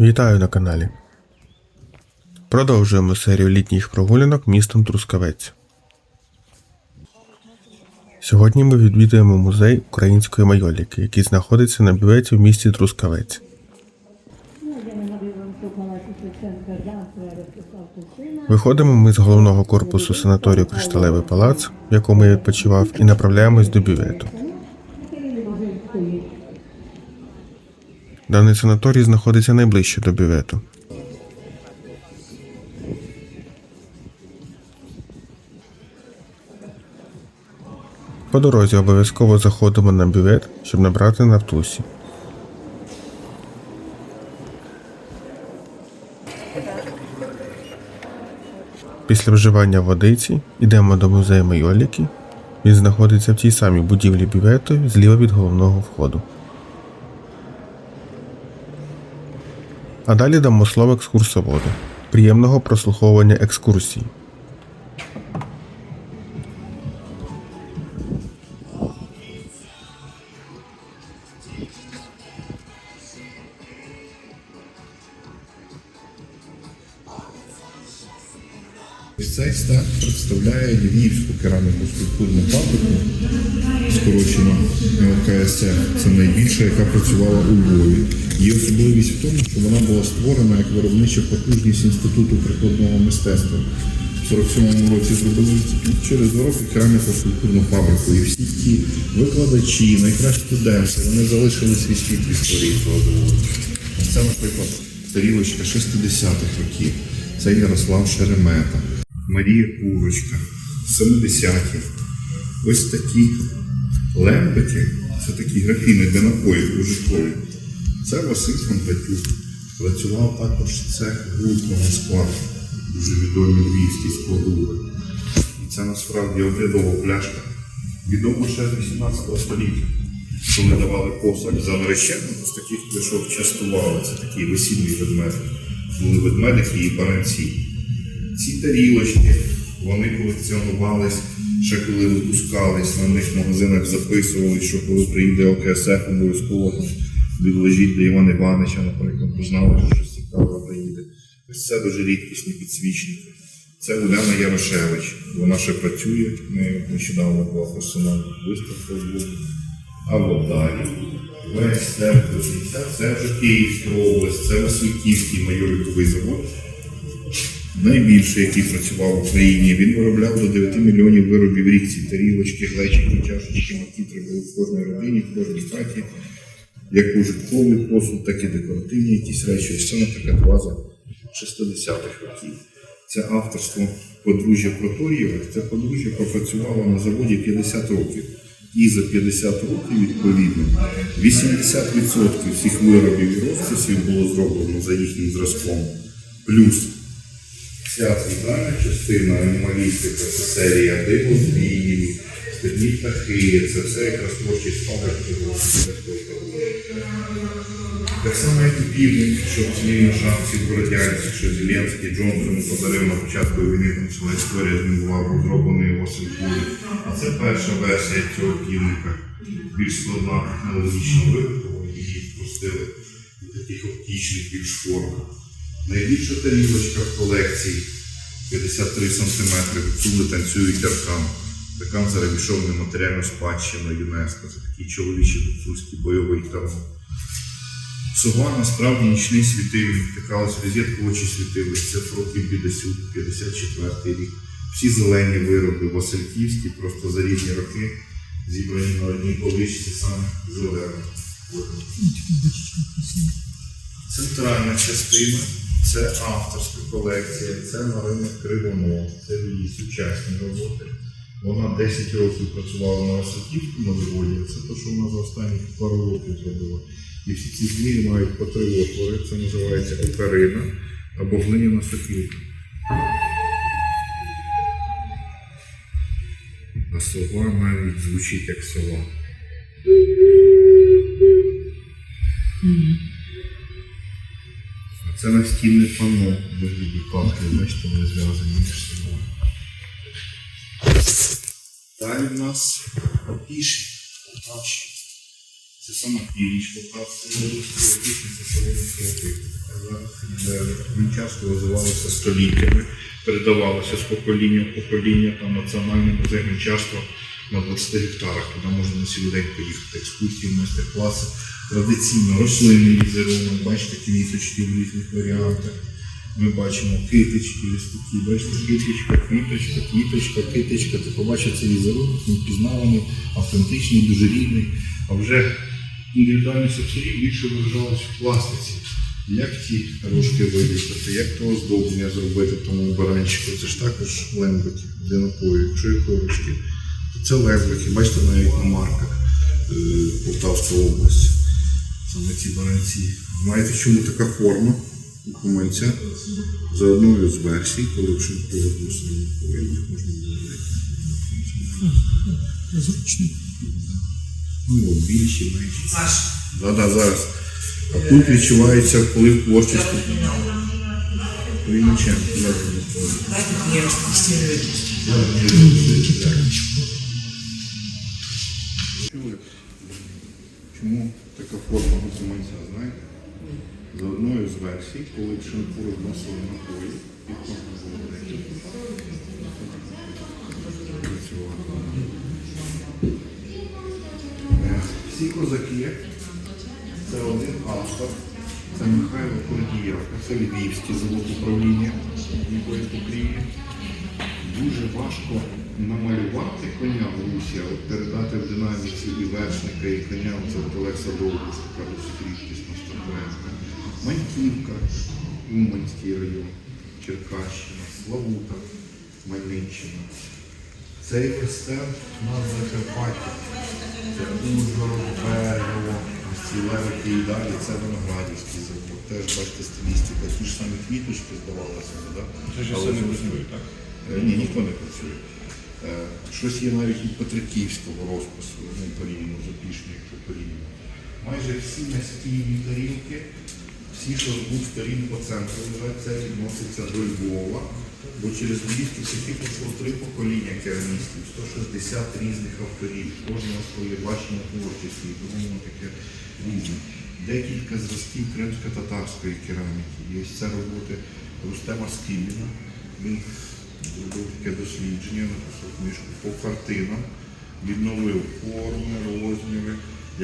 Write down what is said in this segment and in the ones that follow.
Вітаю на каналі. Продовжуємо серію літніх прогулянок містом Трускавець. Сьогодні ми відвідуємо музей української майоліки, який знаходиться на бюветі в місті Трускавець. Виходимо ми з головного корпусу санаторію Кришталевий палац, в якому я відпочивав, і направляємось до бювету. Даний санаторій знаходиться найближче до бювету. По дорозі обов'язково заходимо на бювет, щоб набрати нафтусі. Після вживання водиці йдемо до музею Майоліки. Він знаходиться в тій самій будівлі бювету зліва від головного входу. А далі дамо слово екскурсоводу. Приємного прослуховування екскурсії. Цей стенд представляє Львівську кераміку скульптурну фабрику, скорочено КСФ. Це найбільша, яка працювала у Львові. Її особливість в тому, що вона була створена як виробнича потужність Інституту прикладного мистецтва. В 47-му році зробили через два роки кераміку скульптурну фабрику. І всі ті викладачі, найкращі студенти, вони залишили свій слід в історії цього заводу. Це, наприклад, тарілочка 60-х років. Це Ярослав Шеремета, Марія Курочка, 70-ті. Ось такі лембики, це такі графіни для напоїв ужиткові. Це Василь Фонтатюк. Працював також цех гутного складу, дуже відомі львівські складури. І це насправді оглядова пляшка. Відомо ще з 18 століття. Коли давали посаг за наречену, з таких пляшок частували. Це такі весільні ведмеди. Були ведмедики і баранці. Ці тарілочки вони колекціонувались ще коли випускались, на них в магазинах записували, що коли прийде ОКСФ, обов'язково відложіть до Івана Івановича, наприклад, бо знали, що щось цікаве приїде. Ось це дуже рідкісні підсвічники. Це Уляна Ярошевич. Вона ще працює, в неї нещодавно була персональна виставка в Львові. А от далі весь це вже Київська область, це Васильківський майориковий завод. Найбільший, який працював в Україні, він виробляв до 9 мільйонів виробів рік. Ці тарілочки, глечики, чашечки, макітри були в кожній родині, в кожній хаті, як ужитковий посуд, так і декоративні якісь речі. Ось це, наприклад, ваза 60-х років. Це авторство подружжя Проторієвих. Це подружжя пропрацювало на заводі 50 років. І за 50 років, відповідно, 80% всіх виробів і розписів було зроблено за їхнім зразком. Плюс Ця центральна частина анімалістика, це серія диво звірі, степні птахи, це все якраз творчість фабрики. Так само, як і півник, що в цілій на шапці Бородянці, що Зеленський Джонсон подарив на початку війни, там ціла історія з ним була розроблений його симфонії. А це перша версія цього півника, більш складна технологічно виготовлена, її впустили до таких оптічних більш форм. Найбільша тарілочка в колекції 53 см. Гуцули танцюють аркан. Аркан зараз війшов нематеріальну спадщину ЮНЕСКО. Це такий чоловічий гуцульський бойовий таран. Сова насправді нічний світильник, така ось розетка очі світились. Це років Бідасюк, 54 рік. Всі зелені вироби Васильківські, просто за різні роки, зібрані на одній поличці саме зелено. Центральна частина це авторська колекція, це Марина Кривонос, це її сучасні роботи. Вона 10 років працювала на Васильківському заводі, це те, що вона за останні пару років зробила. І всі ці змії мають по три отвори, це називається оперина або глиняна сокілка. А сова навіть звучить як сова. А це настільне панно вигляді палки, бачите, вони зв'язані між собою. Далі в нас піші, наші. Це саме північ Полтавської пісня Соломінського типу. Зараз е, він часто розвивалося століттями, передавалося з покоління в покоління, там Національний музей гончарства на 20 гектарах. Туди можна на цілий день поїхати. Екскурсії, майстер-класи. Традиційно рослинний візерунок, бачите, квіточки в різних варіантах. Ми бачимо китички, ось бачите, китичка, квіточка, квіточка, китичка. Ти побачив цей візерунок, він пізнаваний, автентичний, дуже рідний. А вже індивідуальність акторів більше виражалась в пластиці. Як ті рожки виліпити, як то оздоблення зробити тому баранчику, це ж також лембики для напою. Якщо є корочки, то це лембики, бачите, навіть на марках е, Полтавська область. Саме ці баранці. Знаєте, чому така форма у куманця? За одною з версій, коли в шинку розносили їх можна було. Зручно. Ну, от більші, менші. Да, да, зараз. А тут відчувається вплив творчості. Чули? Чому така форма гусуманця, знаєте? За одною з версій, коли в шинку розносили напої, їх можна було знайти. Всі козаки, це один автор, це Михайло Кордієвка, це Львівське завод управління якої покрівлі. Дуже важко намалювати коня в русі, а от передати в динаміці і вершника, і коня, це от Олекса Довбуш, така досить рідкісна статуетка. Маньківка, Уманський район, Черкащина, Славута, Хмельниччина. Цей вестern у нас в Закарпатті. Це Ужгород, Берегово, ось ці левики і далі, це Виноградівський завод. Теж бачите стилістика, ті ж самі квіточки здавалося, да? Це ж Але не працює, так? Е, Ні, ніхто не працює. Е, Щось є навіть від Петриківського розпису, ну, порівняно з опішньою, якщо порівняно. Майже всі настільні тарілки, всі, що з двох сторін по центру лежать, це відноситься до Львова, бо через Львівські цехи пройшло три покоління керамістів, 160 різних авторів, кожного своє бачення творчості, і тому воно таке різне. Декілька зразків кримсько-татарської кераміки. Є це роботи Рустема Скібіна. Він зробив таке дослідження, написав книжку по картинам, відновив форми, розміри,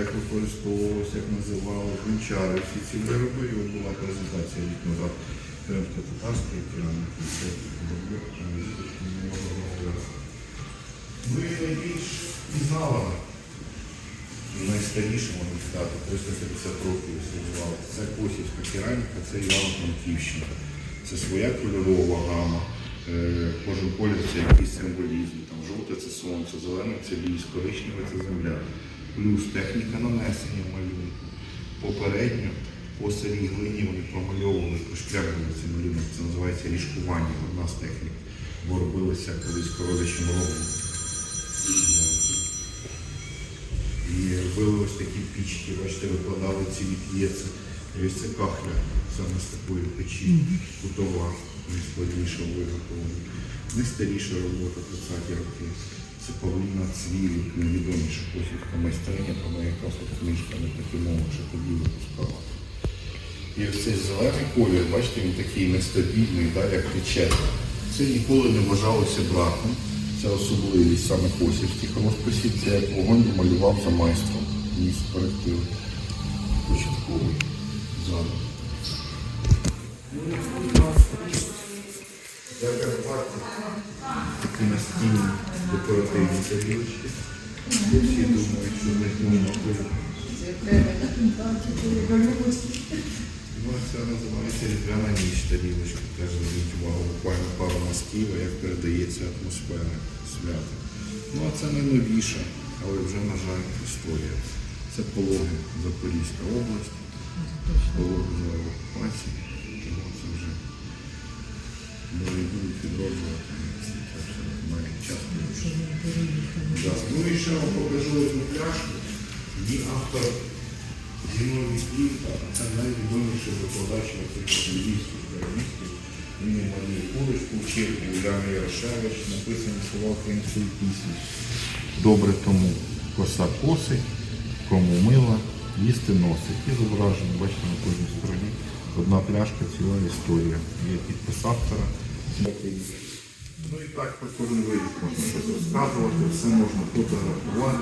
як використовувалося, як називалося, гончари, всі ці вироби. І от була презентація рік назад кримсько-татарської кераміки. Це. Ну найбільш пізнавана найстаріша, можна сказати, 350 років існувала. Це Косівська кераміка, це Івано-Франківщина. Це своя кольорова гама. Е, Кожен колір це якийсь символізм. Там жовте це сонце, зелене це ліс, коричневе це земля. Плюс техніка нанесення малюнку. Попередньо по сирій глині вони промальовували, пошкрябували цей малюнок. Це називається ріжкування, одна з технік. Бо робилися колись коровичим рогом. І робили ось такі пічки, бачите, викладали ці п'єци. Ось це кахля саме з такої печі, кутова, найскладніша виготовлення. Найстаріша робота 30-ті роки. Це Павліна Цвілік, найвідоміша косівська майстриня, неї якраз от книжка не таки мова, що тоді випускала. І ось цей зелений колір, бачите, він такий нестабільний, да, як тече. Це ніколи не вважалося браком. Це особливість саме косівських розписів. Це як вогонь малював за майстром. Ніс коректив початковий зал. Закарпаття. Такі настільні декоративні тарілочки. Всі думають, що них можна пити. Ну, це називається різдвяна ніч тарілочка. Теж зверніть увагу, буквально пару мазків, як передається атмосфера свята. Ну а це найновіша, але вже, на жаль, історія. Це пологи Запорізька область, пологи за окупації. Час. Да. Ну і ще вам покажу одну пляшку. Її автор Зіновій Клівка, це найвідоміший викладач львівських керівників. Він малює курочку, вчив Уляна Ярошевич, написані слова української пісні. Добре тому коса косить, кому мила, їсти носить. І зображено, бачите, на кожній стороні одна пляшка, ціла історія. Є підпис автора. Ну і так про кожен вирік можна щось розказувати, все можна фотографувати.